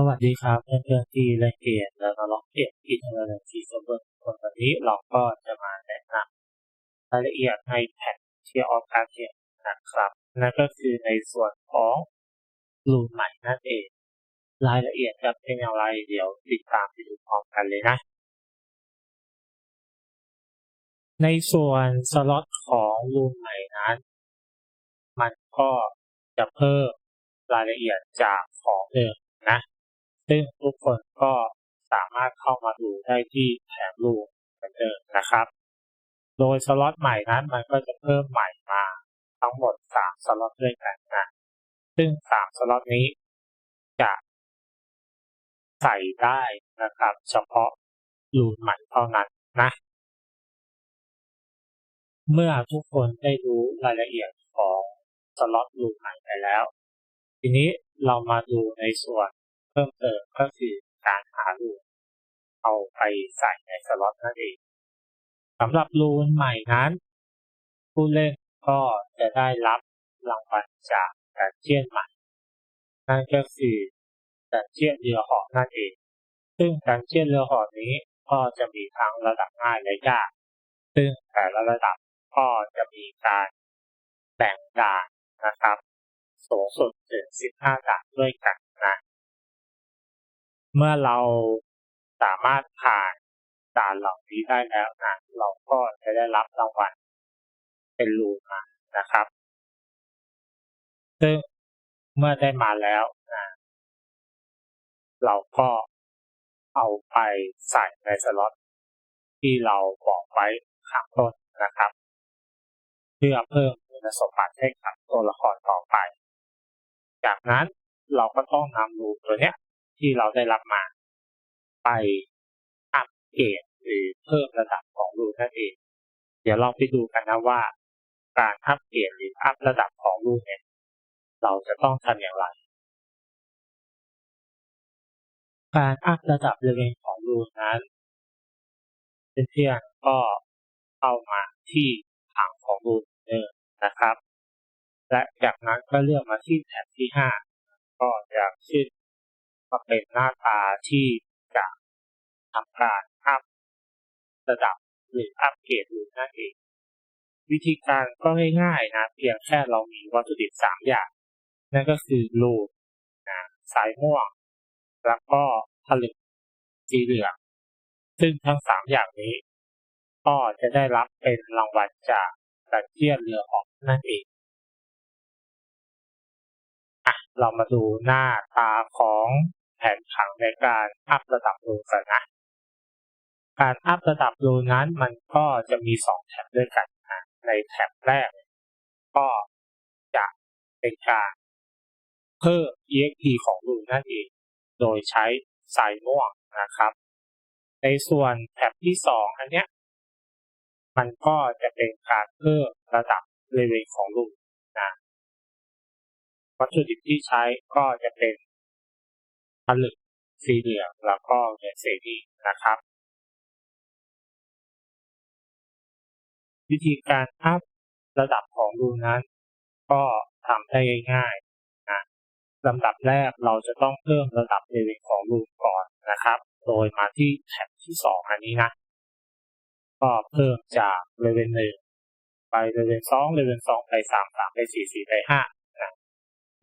สวัสดีครับเพื่อนๆที่เล่นเกมแล้วก็ล็อกเกมที่ทำงานที่เซิร์ฟเวอร์วันนี้เราก็จะมาแนะนำรายละเอียดในแท็กเชียร์ออฟการเกมนะครับนั่นก็คือในส่วนของรูใหม่นั่นเอง รายละเอียดจะเป็นอย่างไรเดี๋ยวติดตามไปดูพร้อมกันเลยนะ ในส่วนสล็อตของรูใหม่นั้น ก็จะเพิ่มรายละเอียดจากของเดิมนะ ซึ่งทุกคนก็สามารถเข้ามาดูได้ที่แผนรูนเหมือนเดิมนะครับ โดยสล็อตใหม่นั้นมันก็จะเพิ่มใหม่มาทั้งหมด 3 สล็อตด้วยกันนะ ซึ่ง 3 สล็อตนี้จะใส่ได้นะครับ เฉพาะรูนใหม่เท่านั้นนะ เมื่อทุกคนได้รู้รายละเอียดของ สล็อตรูนใหม่ไปแล้ว ทีนี้เรามาดูในส่วนเพิ่มเติมก็คือการหารูนเอาไปใส่ในสล็อตนั่นเองสำหรับรูนใหม่นั้น ผู้เล่นก็จะได้รับรางวัลจากดันเจียนใหม่ นั่นก็คือดันเจียนเรือหอนั่นเอง ซึ่งดันเจียนเรือหอนี้ก็จะมีทั้งระดับง่ายและยาก ซึ่งแต่ละระดับก็จะมีการแบ่งด่าน นะครับ สูงสุดถึง 15ด่านด้วยกันนะ เมื่อเราสามารถผ่านด่านเหล่านี้ได้แล้วนะ เราก็จะได้รับรางวัลเป็นรูมานะครับ ซึ่งเมื่อได้มาแล้วนะเราก็เอาไปใส่ในสล็อตที่เราบอกไว้ข้างต้นนะครับ เพื่อเพิ่มคุณสมบัติให้กับ ตัวละครต่อไป จากนั้นเราก็ต้องนำรูนตัวเนี้ย ที่เราได้รับมา ไปอัปเกรดหรือเพิ่มระดับของรูนนั่นเอง เดี๋ยวเราไปดูกันนะว่า การอัปเกรดหรืออัพระดับของรูนเนี่ยเราจะต้องทำอย่างไร การอัพระดับเลเวลของรูนนั้นเพื่อนๆก็เข้ามาที่ถังของรูนเดิมนะครับ และจากนั้นก็เลือกมาที่แท็บที่5ก็จะขึ้นมาเป็นหน้าตาที่จะทำการอัพระดับหรืออัปเกรดรูนนั่นเอง วิธีการก็ง่ายๆนะ เพียงแค่เรามีวัตถุดิบ3อย่าง นั่นก็คือรูนนะสายม่วง แล้วก็ผลึกสีเหลือง ซึ่งทั้ง3อย่างนี้ ก็จะได้รับเป็นรางวัลจากดันเจียนเรือออกนั่นเอง เรามาดูหน้าตาของแผนผังในการอัพระดับรูกันนะ การอัพระดับรูนั้นมันก็จะมี2แท็บด้วยกันนะในแท็บแรก ก็จะเป็นการเพิ่ม EXP ของรูนั่นเอง โดยใช้สายม่วงนะครับ ในส่วนแท็บที่2อันเนี้ยมันก็จะเป็นการเพิ่มระดับเลเวลของรู วัตถุดิบที่ใช้ก็จะเป็นผลึกสีเหลืองแล้วก็เงินเซนีนะครับ วิธีการอัพระดับของรูนนั้น ก็ทำได้ง่ายๆนะลำดับแรกเราจะต้องเพิ่มระดับเลเวลของรูนก่อนนะครับ โดยมาที่แท็บที่ 2 อันนี้นะ ก็เพิ่มจากเลเวลหนึ่งไปเลเวลสองเลเวลสองไปสามสามไปสี่สี่ไปห้า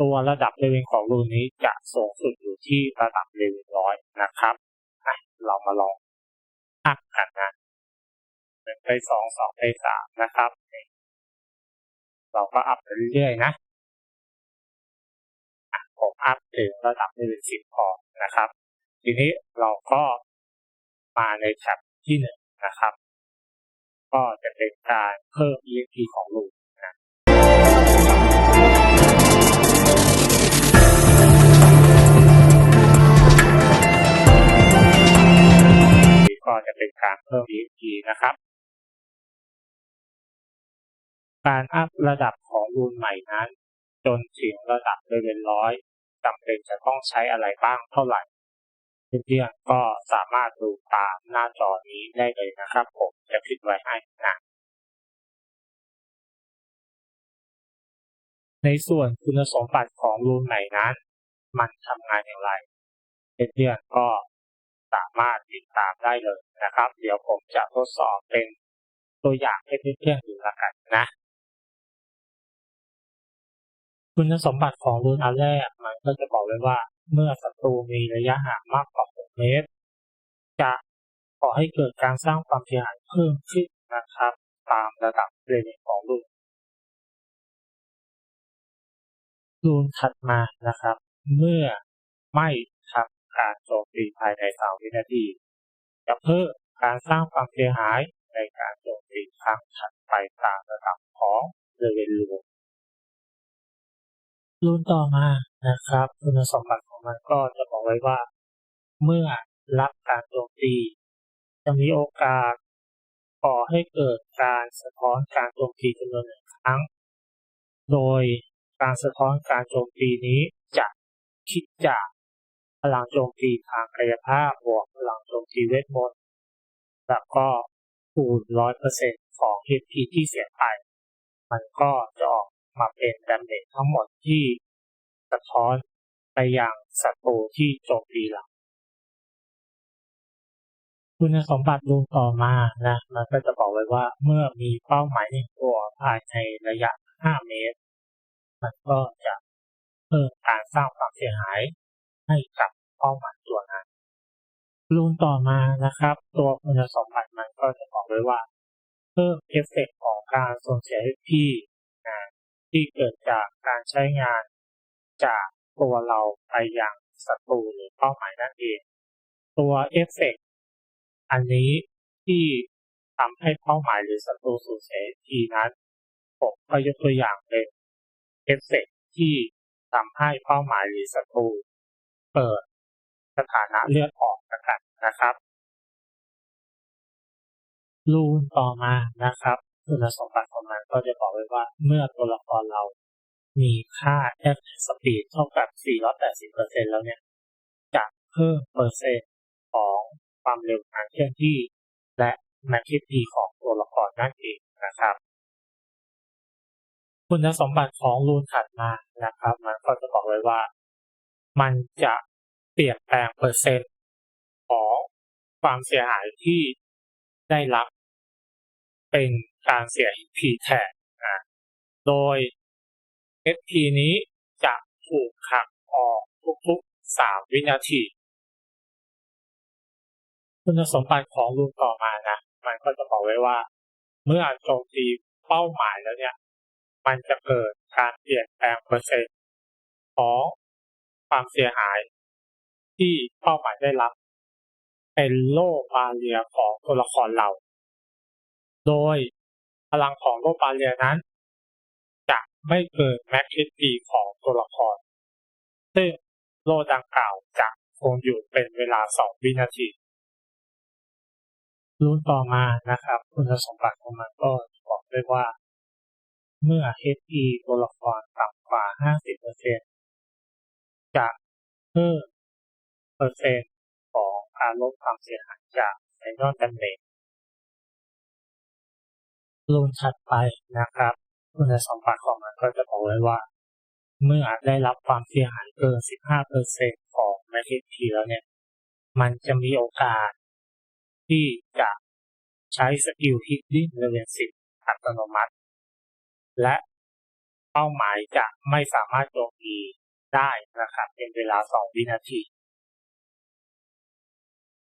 ตัวระดับเลเวลของรูนี้จะสูงสุดอยู่ที่ระดับเลเวลร้อยนะครับนะเรามาลองอัพกันนะหนึ่งไปสองสองไปสามนะครับ เราก็อัพไปเรื่อยๆนะอะผมอัพถึงระดับเลเวลสิบพอนะครับ ทีนี้เราก็มาในแท็บที่หนึ่งนะครับ ก็จะเป็นการเพิ่ม EXP ของรู จะเป็นการเพิ่ม EXP นะครับ การอัพระดับของรูนใหม่นั้น จนถึงระดับเลเวลร้อยจำเป็นจะต้องใช้อะไรบ้างเท่าไหร่เพื่อนๆก็สามารถดูตามหน้าจอนี้ได้เลยนะครับ ผมจะขึ้นไว้ให้นะในส่วนคุณสมบัติของรูนใหม่นั้น มันทำงานอย่างไรเพื่อนๆก็ สามารถติดตามได้เลยนะครับ เดี๋ยวผมจะทดสอบเป็นตัวอย่างให้เพื่อนๆดูละกันนะคุณสมบัติของรูนอันแรกมันก็จะบอกไว้ว่า เมื่อศัตรูมีระยะห่างมากกว่า 6 เมตร จะก่อให้เกิดการสร้างความเสียหายเพิ่มขึ้นนะครับ ตามระดับเรนของรูนรูนถัดมานะครับ เมื่อไม่ การโจมตีภายใน3วินาทีจะเพิ่มการสร้างความเสียหายในการโจมตีครั้งถัดไปตามระดับของเรเวนลูรูนต่อมานะครับ คุณสมบัติของมันก็จะบอกไว้ว่า เมื่อรับการโจมตี จะมีโอกาสก่อให้เกิดการสะท้อนการโจมตีจำนวนหนึ่งครั้ง โดยการสะท้อนการโจมตีนี้จะคิดจาก ลังโจมตีทางกายภาพบวกพลังโจมตีเวทมนต์แล้วก็คูณร้อยเปอร์เซ็นต์ของ HP ที่เสียไป มันก็จะออกมาเป็นดาเมจทั้งหมดที่สะท้อนไปยังศัตรูที่โจมตีเราคุณสมบัติรูต่อมานะ มันก็จะบอกไว้ว่าเมื่อมีเป้าหมายหนึ่งตัวภายในระยะ 5 เมตร มันก็จะเพิ่มการสร้างความเสียหายให้กับ เป้าหมายตัวนั้นรูนต่อมานะครับ ตัวคุณสมบัติมันก็จะบอกไว้ว่า เพิ่มเอฟเฟกของการสูญเสียที่ที่เกิดจากการใช้งานจากตัวเราไปยังศัตรูหรือเป้าหมายนั่นเอง ตัวเอฟเฟกอันนี้ที่ทำให้เป้าหมายหรือศัตรูสูญเสียทีนั้นผมก็ยกตัวอย่างเป็นเอฟเฟกที่ทำให้เป้าหมายหรือศัตรูเปิด สถานะเลือดออกกันนะครับรูนต่อมานะครับคุณสมบัติของมันก็จะบอกไว้ว่าเมื่อตัวละครเรามีค่า f speed เท่ากับ 480%แล้วเนี่ย จะเพิ่มเปอร์เซ็นต์ของความเร็วการเคลื่อนที่ และแมกนิตีของตัวละครนั่นเองนะครับ คุณสมบัติของรูนถัดมานะครับ มันก็จะบอกไว้ว่า มันจะ เปลี่ยนแปลงเปอร์เซ็นต์ของความเสียหายที่ได้รับเป็นการเสีย HP แทนนะโดย SP นี้จะถูกหักออกทุกๆ 3 วินาที คุณสมบัติของรูปต่อมานะ มันก็จะบอกไว้ว่า เมื่อโจมตีเป้าหมายแล้วเนี่ย มันจะเกิดการเปลี่ยนแปลงเปอร์เซ็นต์ของความเสียหาย ที่เป้าหมายได้รับ เป็นโลบาเรียของตัวละครเรา โดยพลังของโลบาเรียนั้น จะไม่เกินแม็กซ์ดีของตัวละคร ซึ่งโลดังกล่าวจะคงอยู่เป็นเวลา 2 วินาทีรุ่นต่อมานะครับ คุณสมบัติของมันก็บอกได้ว่า เมื่อ HE ตัวละครต่ำกว่า 50%จะเพิ่ม เปอร์เซ็นต์ของการลดความเสียหายจากไซนอนดันเมจรุ่นถัดไปนะครับคุณสมบัติของมันก็จะบอกไว้ว่า เมื่อได้รับความเสียหายเกิน 15%ของแมกทีแล้วเนี่ย มันจะมีโอกาส ที่จะใช้สกิลฮิตดิ้งเลเวล10อัตโนมัติ และเป้าหมายจะไม่สามารถโจมตีได้นะครับ เป็นเวลา 2 วินาที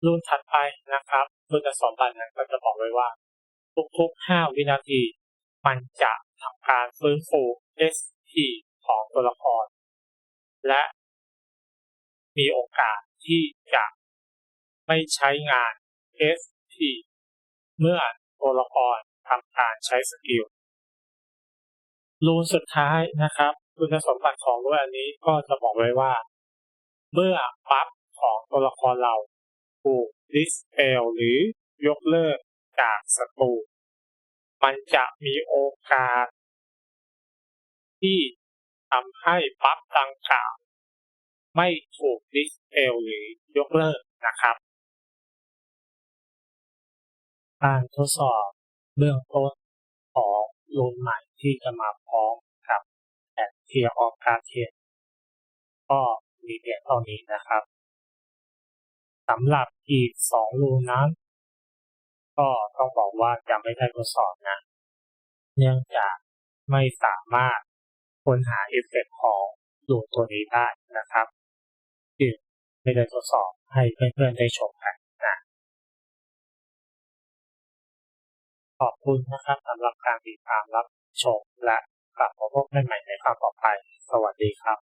รุ่นถัดไปนะครับคุณสมบัตินั้นก็จะบอกไว้ว่า ทุกๆ 5 วินาที มันจะทำการฟื้นฟู SP ของตัวละคร และมีโอกาสที่จะไม่ใช้งาน SP เมื่อตัวละครทำการใช้สกิลรูนสุดท้ายนะครับคุณสมบัติของรูนอันนี้ก็จะบอกไว้ว่า เมื่อบัฟของตัวละครเรา ถูกดิสเพลหรือยกเลิกจากศัตรูมันจะมีโอกาส ที่ทำให้บัฟดังกล่าวไม่ถูกดิสเพลหรือยกเลิกนะครับการทดสอบเบื้องต้นของรูนใหม่ที่จะมาพร้อมกับแผนที่ Clear of Card Chain ก็มีเพียงเท่านี้นะครับ สำหรับอีกสองรูนั้น ก็ต้องบอกว่าจะไม่ได้ทดสอบนะ เนื่องจากไม่สามารถค้นหาเอฟเฟกต์ของรูตัวนี้ได้นะครับจึงไม่ได้ทดสอบให้เพื่อนๆได้ชมกันนะขอบคุณนะครับสำหรับการติดตามรับชมและกลับมาพบกันใหม่ในครั้งต่อไป สวัสดีครับ